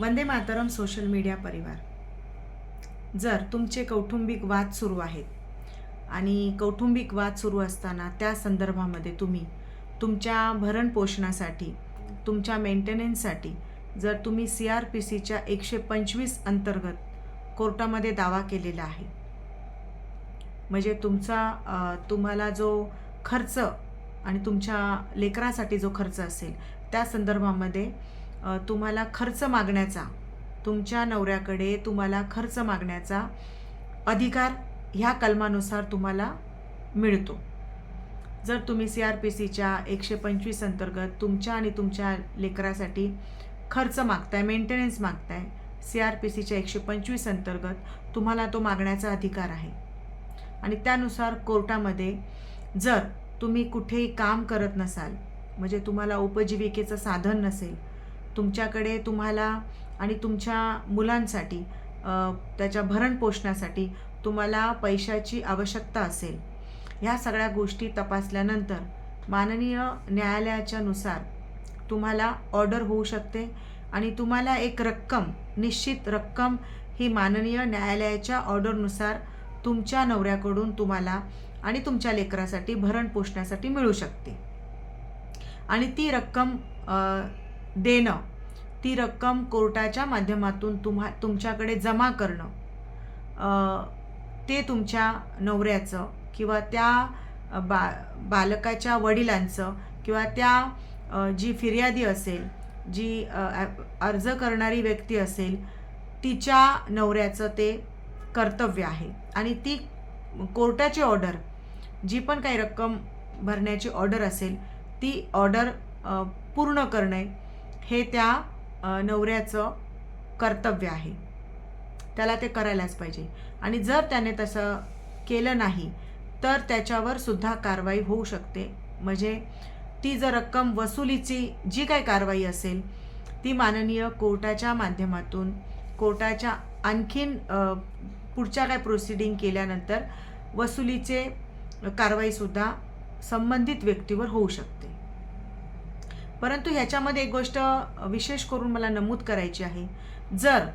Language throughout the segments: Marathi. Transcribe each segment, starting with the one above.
वंदे मातरम सोशल मीडिया परिवार. जर तुमचे कौटुंबिक वाद सुरू आहेत आणि कौटुंबिक वाद सुरू असताना त्या संदर्भामध्ये तुम्ही तुमच्या भरणपोषणासाठी तुमच्या मेंटेनन्ससाठी जर तुम्ही सी आर पी सीच्या एकशे पंचवीस अंतर्गत कोर्टामध्ये दावा केलेला आहे. म्हणजे तुमचा तुम्हाला जो खर्च आणि तुमच्या लेकरासाठी जो खर्च असेल त्या संदर्भामध्ये तुम्हाला खर्च मागण्याचा तुमच्या नवऱ्याकडे तुम्हाला खर्च मागण्याचा अधिकार ह्या कलमानुसार तुम्हाला मिळतो. जर तुम्ही सी आर पी सीच्या एकशे पंचवीस अंतर्गत तुमच्या आणि तुमच्या लेकरासाठी खर्च मागताय मेंटेनन्स मागताय सी आर पी सीच्या एकशे पंचवीस अंतर्गत तुम्हाला तो मागण्याचा अधिकार आहे. आणि त्यानुसार कोर्टामध्ये जर तुम्ही कुठेही काम करत नसाल म्हणजे तुम्हाला उपजीविकेचं साधन नसेल तुमच्याकडे तुम्हाला आणि तुमच्या मुलांसाठी त्याच्या भरणपोषणासाठी तुम्हाला पैशाची आवश्यकता असेल. ह्या सगळ्या गोष्टी तपासल्यानंतर माननीय न्यायालयाच्या नुसार तुम्हाला ऑर्डर होऊ शकते आणि तुम्हाला एक रक्कम निश्चित रक्कम ही माननीय न्यायालयाच्या ऑर्डरनुसार तुमच्या नवऱ्याकडून तुम्हाला आणि तुमच्या लेकरासाठी भरण पोषण्यासाठी मिळू शकते. आणि ती रक्कम देणं. ती रक्कम कोर्टाच्या माध्यमातून तुम्हा तुमच्याकडे जमा करणं. ते तुमच्या नवऱ्याचं किंवा त्या बा बालकाच्या वडिलांचं किंवा त्या जी फिर्यादी असेल जी अर्ज करणारी व्यक्ती असेल तिच्या नवऱ्याचं ते कर्तव्य आहे. आणि ती कोर्टाची ऑर्डर जी पण काही रक्कम भरण्याची ऑर्डर असेल ती ऑर्डर पूर्ण करणे हे त्या नवऱ्याचं कर्तव्य आहे. त्याला ते करायलाच पाहिजे. आणि जर त्याने तसं केलं नाही तर त्याच्यावर सुद्धा कारवाई होऊ शकते. म्हणजे ती जर रक्कम वसुलीची जी काही कारवाई असेल ती माननीय कोर्टाच्या माध्यमातून कोर्टाच्या आणखीन पुढच्या काय प्रोसिडिंग केल्यानंतर वसुलीचे कारवाईसुद्धा संबंधित व्यक्तीवर होऊ शकते. परंतु ह्याच्यामध्ये एक गोष्ट विशेष करून मला नमूद करायची आहे. जर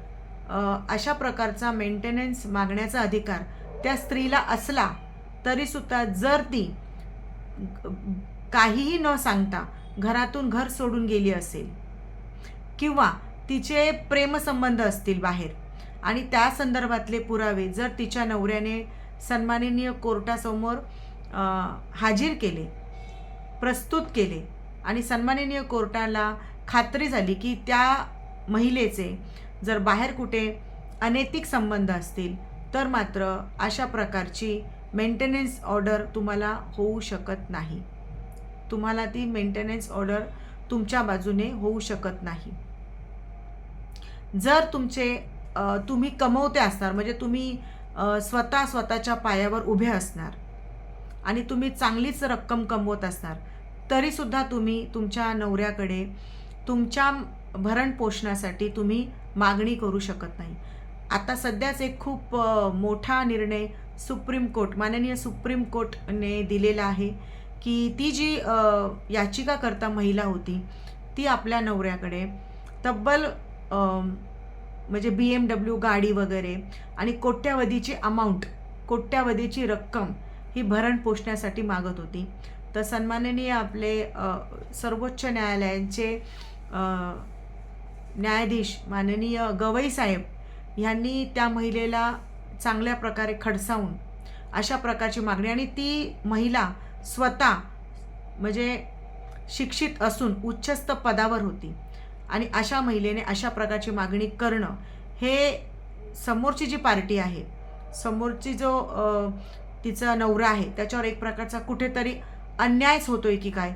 अशा प्रकारचा मेंटेनन्स मागण्याचा अधिकार त्या स्त्रीला असला तरीसुद्धा जर ती काहीही न सांगता घरातून घर सोडून गेली असेल किंवा तिचे प्रेमसंबंध असतील बाहेर आणि त्या संदर्भातले पुरावे जर तिच्या नवऱ्याने सन्माननीय कोर्टासमोर हाजीर केले प्रस्तुत केले आणि सन्माननीय कोर्टाला खात्री झाली की त्या महिलेचे जर बाहेर कुठे अनैतिक संबंध असतील तर मात्र अशा प्रकारची मेंटेनन्स ऑर्डर तुम्हाला होऊ शकत नाही. तुम्हाला ती मेंटेनन्स ऑर्डर तुमच्या बाजूने होऊ शकत नाही. जर तुमचे तुम्ही कमवते असणार म्हणजे तुम्ही स्वतः स्वतःच्या पायावर उभे असणार आणि तुम्ही चांगलीच रक्कम कमवत असणार तरीसुद्धा तुम्ही तुमच्या नवऱ्याकडे तुमच्या भरण पोषणासाठी तुम्ही मागणी करू शकत नाही. आता सध्याच एक खूप मोठा निर्णय सुप्रीम कोर्ट माननीय सुप्रीम कोर्टने दिलेला आहे की ती जी याचिकाकर्ता महिला होती ती आपल्या नवऱ्याकडे तब्बल म्हणजे बी एम डब्ल्यू गाडी वगैरे आणि कोट्यावधीची अमाऊंट कोट्यावधीची रक्कम ही भरण पोषण्यासाठी मागत होती. तर सन्माननीय आपले सर्वोच्च न्यायालयांचे न्यायाधीश माननीय गवई साहेब ह्यांनी त्या महिलेला चांगल्या प्रकारे खडसावून अशा प्रकारची मागणी आणि ती महिला स्वतः म्हणजे शिक्षित असून उच्चस्त पदावर होती आणि अशा महिलेने अशा प्रकारची मागणी करणं हे समोरची जी पार्टी आहे समोरची जो तिचा नवरा आहे त्याच्यावर एक प्रकारचा कुठेतरी अन्यायच होतोय की काय?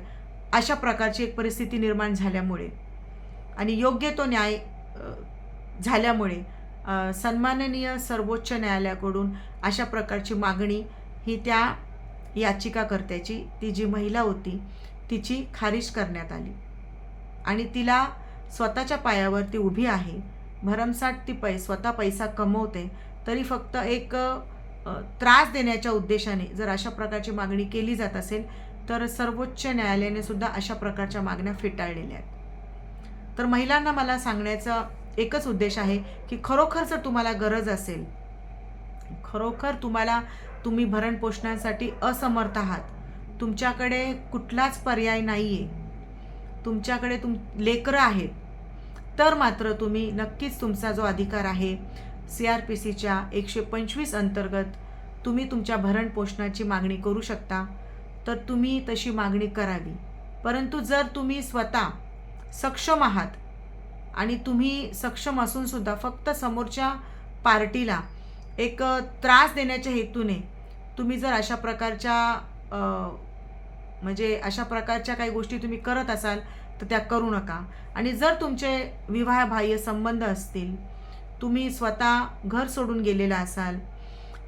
अशा प्रकारची एक परिस्थिती निर्माण झाल्यामुळे आणि योग्य तो न्याय झाल्यामुळे सन्माननीय सर्वोच्च न्यायालयाकडून अशा प्रकारची मागणी ही त्या याचिकाकर्त्याची ती जी महिला होती तिची खारिज करण्यात आली. आणि तिला स्वतःच्या पायावर ती उभी आहे भरमसाठ ती पै स्वतः पैसा कमवते तरी फक्त एक त्रास देण्याच्या उद्देशाने जर अशा प्रकारची मागणी केली जात असेल तर सर्वोच्च न्यायालयाने सुद्धा अशा प्रकारच्या मागण्या फेटाळलेल्या आहेत. तर महिलांना मला सांगण्याचा एकच उद्देश आहे की खरोखर जर तुम्हाला गरज असेल खरोखर तुम्हाला तुम्ही भरण पोषणासाठी असमर्थ आहात तुमच्याकडे कुठलाच पर्याय नाही आहे तुमच्याकडे तुम लेकरं आहेत तर मात्र तुम्ही नक्कीच तुमचा जो अधिकार आहे सी आर पी सीच्या एकशे पंचवीस अंतर्गत तुम्ही तुमच्या भरण पोषणाची मागणी करू शकता. तर तुम्ही तशी मागणी करावी. परंतु जर तुम्ही स्वतः सक्षम आहात आणि तुम्ही सक्षम असूनसुद्धा फक्त समोरच्या पार्टीला एक त्रास देण्याच्या हेतूने तुम्ही जर अशा प्रकारच्या म्हणजे अशा प्रकारच्या काही गोष्टी तुम्ही करत असाल तर त्या करू नका. आणि जर तुमचे विवाहबाह्य संबंध असतील तुम्ही स्वतः घर सोडून गेलेला असाल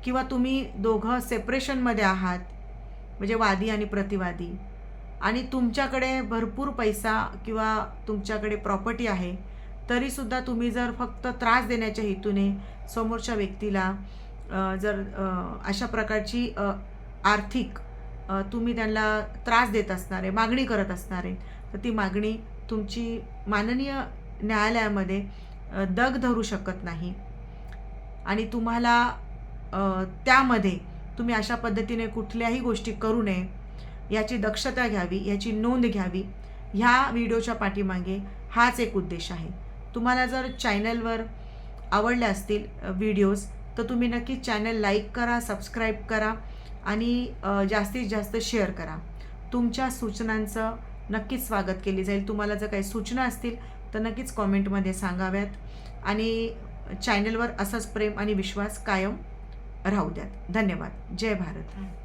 किंवा तुम्ही दोघं सेपरेशनमध्ये आहात म्हणजे वादी आणि प्रतिवादी. आणि तुमच्याकडे भरपूर पैसा किंवा तुमच्याकडे प्रॉपर्टी आहे तरीसुद्धा तुम्ही जर फक्त त्रास देण्याच्या हेतूने समोरच्या व्यक्तीला जर अशा प्रकारची आर्थिक तुम्ही त्यांना त्रास देत असणारे मागणी करत असणारे तर ती मागणी तुमची माननीय न्यायालयामध्ये दग धरू शकत नाही. आणि तुम्हाला त्यामध्ये तुम्ही अशा पद्धतीने कुठल्याही गोष्टी करू नये याची दक्षता घ्यावी याची नोंद घ्यावी. ह्या व्हिडिओच्या पाठीमागे हाच एक उद्देश आहे. तुम्हाला जर चॅनलवर आवडले असतील व्हिडिओज तर तुम्ही नक्की चॅनल लाईक करा सबस्क्राईब करा आणि जास्तीत जास्त शेअर करा. तुमच्या सूचनांचं नक्कीच स्वागत केली जाईल. तुम्हाला जर काही सूचना असतील तर नक्कीच कॉमेंटमध्ये सांगाव्यात. आणि चॅनलवर असंच प्रेम आणि विश्वास कायम राहू द्यात. धन्यवाद. जय भारत.